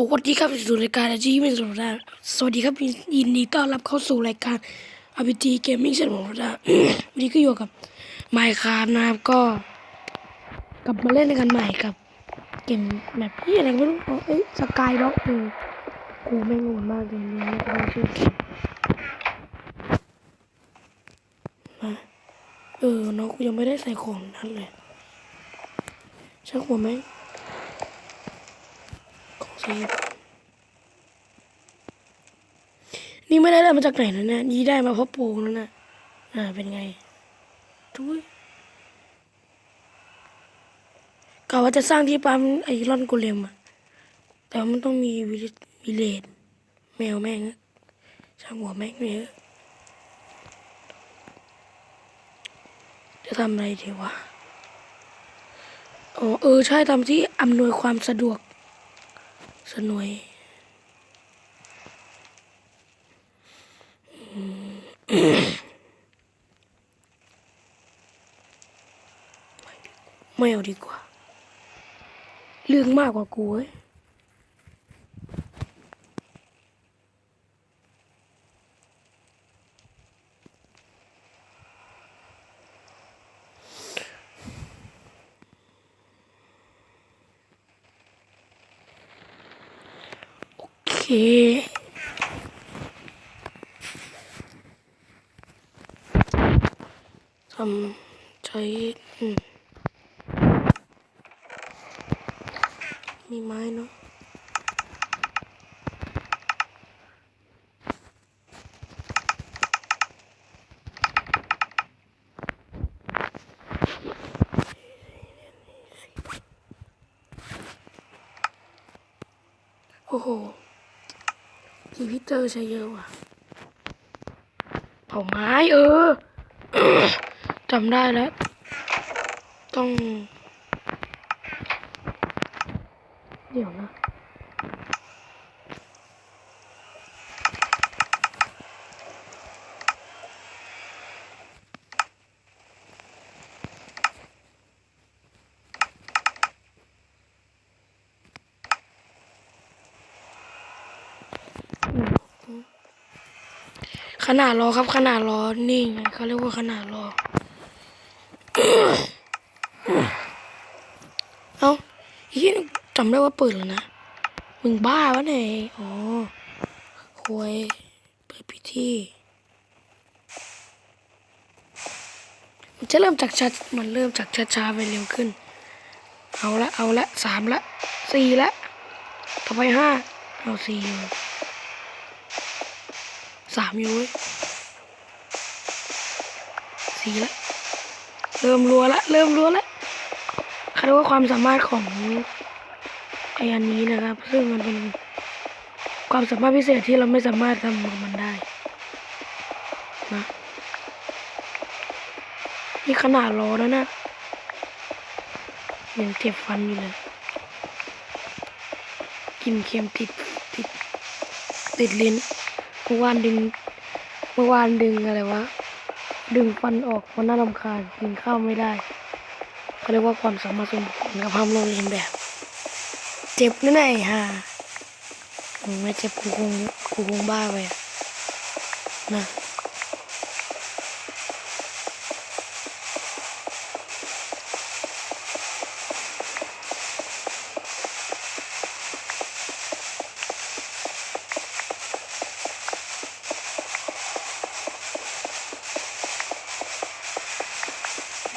สวัสดีครับสู่รายการอาชีพเป็นสุดาสวัสดีครับยินดีต้อนรับเข้าสู่รายการอ p ิจีเกมมิ่งเซนของเราวันนี้ก็อยู่กับไมค์คาร์นะครับก็กลับมาเล่นกันใหม่กับเกมแบบพี่อะไรไม่รู้เอ้ยสกายล็อกเออกูไม่งงมากเลยเนี่ยไม่รู้ชื่อเกมาเออน้องกูยังไม่ได้ใส่ของนั้นเลยช่างหัวไหม นี่ไม่ได้ได้มาจากไหนนะเนี่ยนี่ได้มาเพราะปงแล้วนะอ่าเป็นไงทุยกะว่าจะสร้างที่ปั๊มไอรอนโกเลมอะแต่มันต้องมีวิลวิเลตแมวแม่งช่างหัวแม่งเยอะจะทำอะไรดีวะอ๋อเออใช่ทำที่อำนวยความสะดวก สนวยไม่เอาดีกว่า เรื่องมากกว่ากูเว้ย โอเคทำใช้อืมมีไม้ เจอใช้เยอะว่ะเผาไม้เออจำได้แล้ว ต้อง เดี๋ยวนะ ขนาดรอครับ ขนาดรอนี่ไงเขาเรียกว่าขนาดรอเอ้าอีกจำได้ว่าเปิดแล้วนะ มึงบ้าวะเนี่ยอ๋อควยเปิดพิธีมันจะเริ่มจากชัดมันเริ่มจากช้าๆไปเร็วขึ้น เอาละเอาละสามละสี่ละ ต่อไปห้าเอาสี่ สามอยู่เว้ยสี่ละเริ่มรัวละ เริ่มรัวละคาดว่าความสามารถของไออันนี้นะครับ ซึ่งมันเป็นความสามารถพิเศษที่เราไม่สามารถทำกับมันได้นะนี่ขนาดรอแล้วนะยังเจ็บฟันอยู่เลย กินเค็มติดติดติดลิ้น เมื่อวานดึง เมื่อวานดึงอะไรวะ ดึงฟันออกมันน่ารำคาญกินข้าวไม่ได้เขาเรียกว่าความสามารถส่วนบุคคลกับความลงเรียนแบบ เจ็บนั่นไงฮะไม่เจ็บกูคงกูคงบ้าไปนะ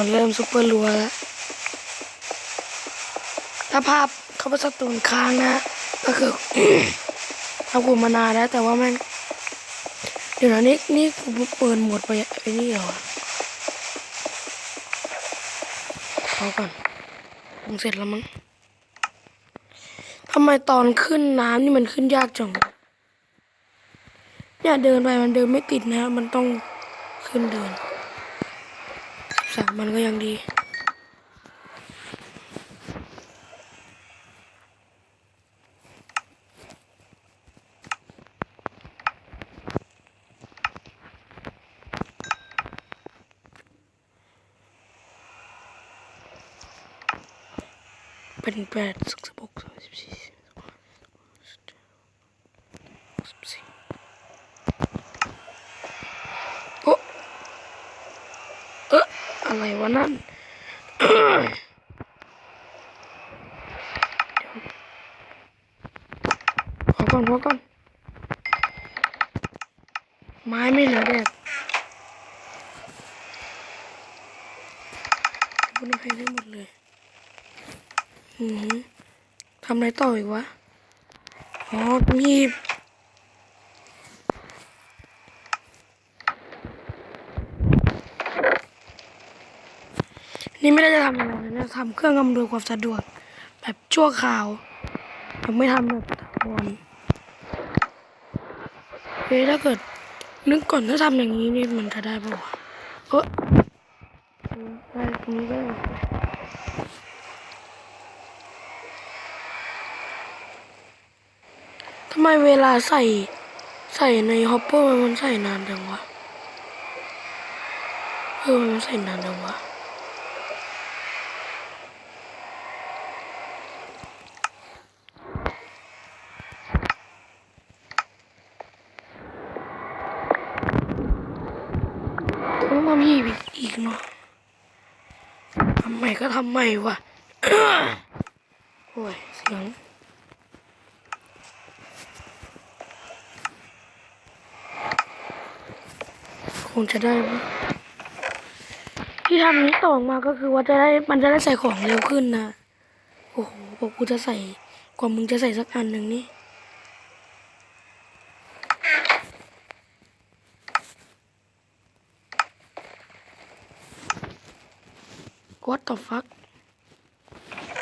มันเริ่มซุปเปอร์รัวแล้วถ้าภาพเขาประสตูนค้างนะ ก็คือทำกูมานานแล้ว แต่ว่าม่งเดี๋ยวนะนี่นี่กูเปิดหมดไปไอ้นี่เหรอเอาก่อนคงเสร็จแล้วมั้งทำไมตอนขึ้นน้ำนี่มันขึ้นยากจังเนี่ยเดินไปมันเดินไม่ติดนะ มันต้องขึ้นเดิน สามมันก็ยังดีเป็นแปดสิบหกสิบสี่ อะไร วะนั่นขอก่อนขอก่อนไม้ไม่เหลือแดดบนเพลงได้หมดเลยอือหือทำอะไรต่ออีกวะ อ๋อมีบ นี่ไม่ได้จะทำอะไรนะทำเครื่องอำนวยความสะดวก แบบชั่วคราวยังไม่ทำแบบถาวรเฮ้ยถ้าเกิดนึกก่อนถ้าทำอย่างนี้นี่มันจะได้ปะวะเออเออได้ตรงนี้ก็ได้ทำไมเวลาใส่ใส่ในฮอปเปอร์มันใส่นานจังวะเออมันใส่นานจังวะ ต้องทำหีบอีกอีกเนาะทำให ม่ก็ทำใหม่วะโอ้ยเสียงคงจะได้ปะที่ทำนี้ต่อมาก็คือว่าจะได้มันจะได้ใส่ของเร็วขึ้นนะโอ้โหบอกกูจะใส่กว่ามึงจะใส่สักอันหนึ่งนี่ What the fuck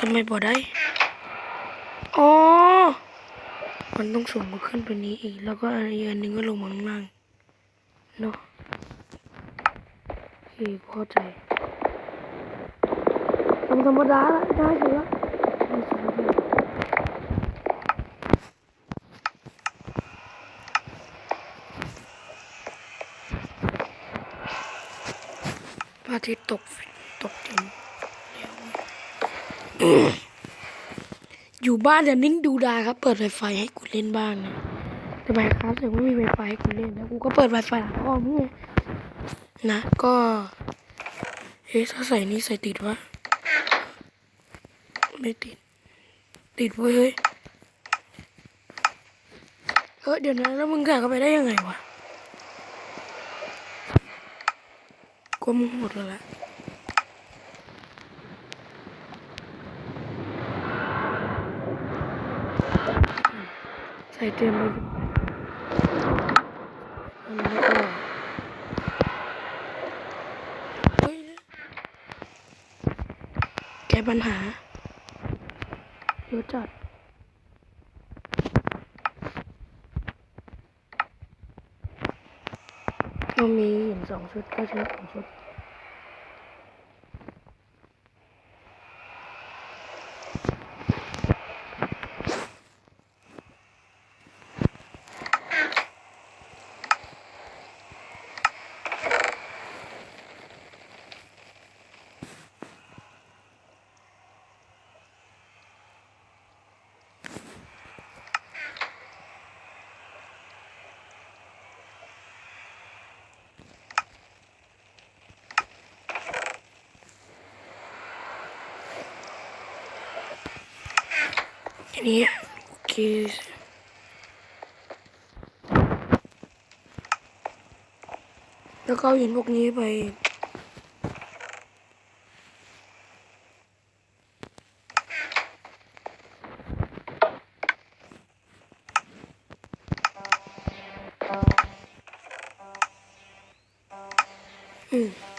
ำไมบ่ได้ อ๋อ มันต้องส่งมาขึ้นไปนี้อีก แล้วก็อีกอันหนึ่งก็ลงมาข้างล่างเนาะโอเคเข้าใจทำธรรมดาละได้อยู่ละไม่ใช่ด้วยพระอาทิตย์ตก อยู่บ้านจะนิ่งดูดาครับ เปิดไวไฟให้กูเล่นบ้างนะแต่ไมครับถึงไม่มีไวไฟให้กูเล่นแล้วกูก็เปิดไวไฟหลังห้องนี่นะก็เฮ้ยถ้าใส่นี่ใส่ติดวะไม่ติด ติดเว้ยเฮ้ยเออเดี๋ยวนะแล้วมึงแกะเข้าไปได้ยังไงวะกลัวมึงหมดแล้วละ ใส่เต็มเลยอันนี้ก็เฮ้ยแก้ปัญหาเยอะจัดเรามีหินสองชุดก็ใช้สองชุด ทีนี้โอเคแล้วก็เอาหินพวกนี้ไปอืม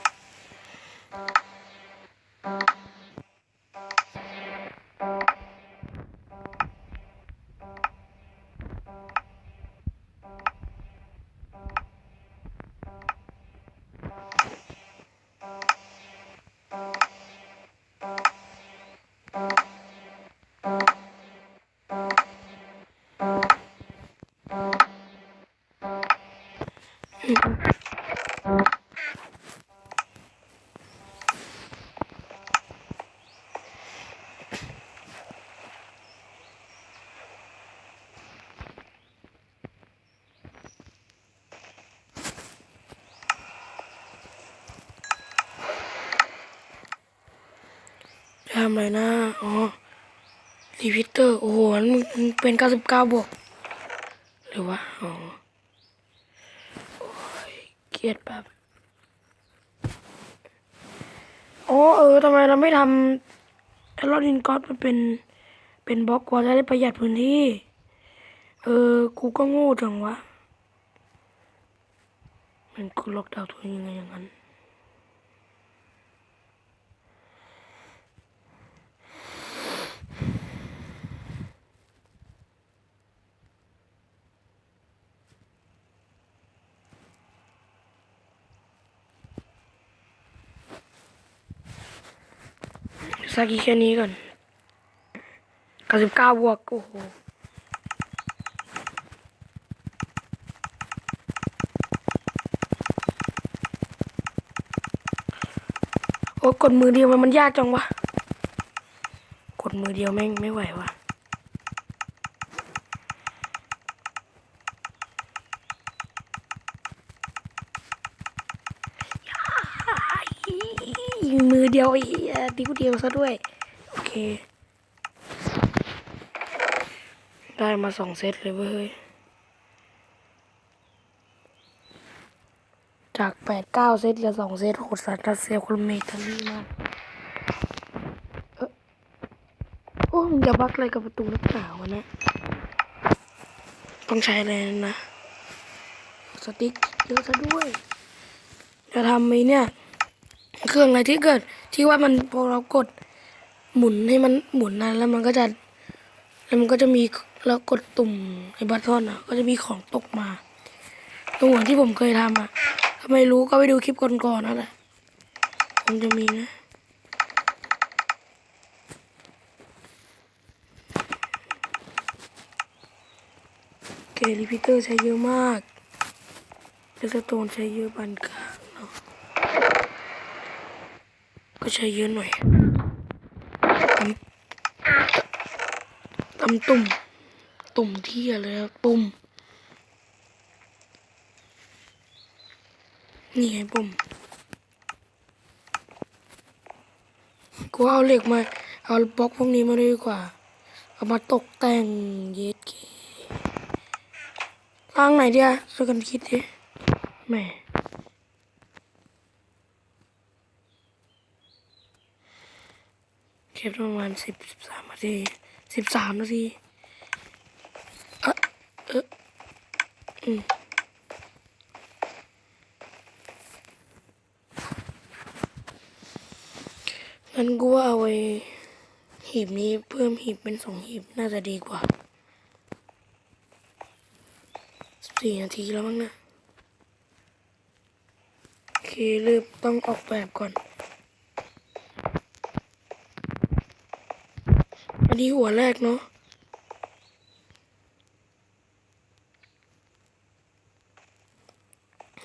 ทำอะไรนะ อ๋อรีพิเตอร์ โอ้โหมันมันเป็น99บเก้าบวก หรือว่าอ๋อโอ้ยเกลียดแบบอ๋อเออทำไมเราไม่ทำแอลลอดินกอสมันเป็น เป็นบล็อกกว่าจะได้ประหยัดพื้นที่ เออ กูก็โง่จังวะ มันกูล็อกดาวน์ตัวยังไงอย่างนั้น สักอีกแค่นี้ก่อนเก้าสิบเก้าบวก โอ้โหโอ้กดมือเดียวมันมันยากจังวะ กดมือเดียวแม่งไม่ไหววะ มือเดียวอ้เหี้ยนิ้วเดียวซะด้วย โอเค ได้มาสองเซตเลยเว้ย จากแปดเก้าเซตเหลือสองเซตโหดสัตว์รัสเซียคนเมตาลีมากเอะโอ้มึงจะบักอะไรกับประตูนักหนาวะนี่ยต้องใช้อะไรนะ สติ๊กเยอะซะด้วย จะทำไหมเนี่ย เครื่องอะไรที่เกิดที่ว่ามันพอเรากดหมุนให้มันหมุนนะแล้วมันก็จะแล้วมันก็จะมีแล้วกดตุ่มไอ้บัตทอนอะ ก็จะมีของตกมาตรงหมือนที่ผมเคยทำอะถ้าไมรู้ก็ไปดูคลิปก่อนๆนั่นแหละผมจะมีนะเกลิพิเตอร์ใช้เยอะมากเลสโตนใช้เยอะปานกลางเนาะ ก็ใช้เยอะหน่อยตำตำตุ่ม ตุ่มที่อะไรนะปุ่ม นี่ไงปุ่ม กูเอาเหล็กมา เอาบล็อกพวกนี้มาดีกว่า เอามาตกแต่งเย็ดเกล้างไหนเดียช่วยกันคิดดิแม่ คลิปประมาณสิบสิบสามนาทีสิบสามนาทีเอะเอะอืมงั้นกูว่าเอาไว้หีบนี้เพิ่มหีบเป็นสองหีบน่าจะดีกว่าสี่นาทีแล้วมั้งนะโอเคเริ่มต้องออกแบบก่อน นนี้หัวแรกเนาะ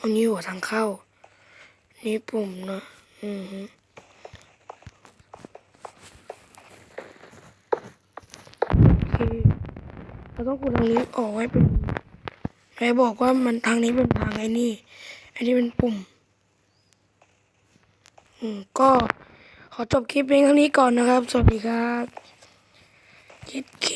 อันนี้หัวทางเข้า นี่ปุ่มเนาะอือฮึโอเคเราต้องกดทางนี้ออกไว้เป็นใครบอกว่ามันทางนี้เป็นทางไอ้นี่ อันนี้เป็นปุ่ม อืมก็ขอจบคลิปเพียงเท่านี้ก่อนนะครับ สวัสดีครับ เย็ดเค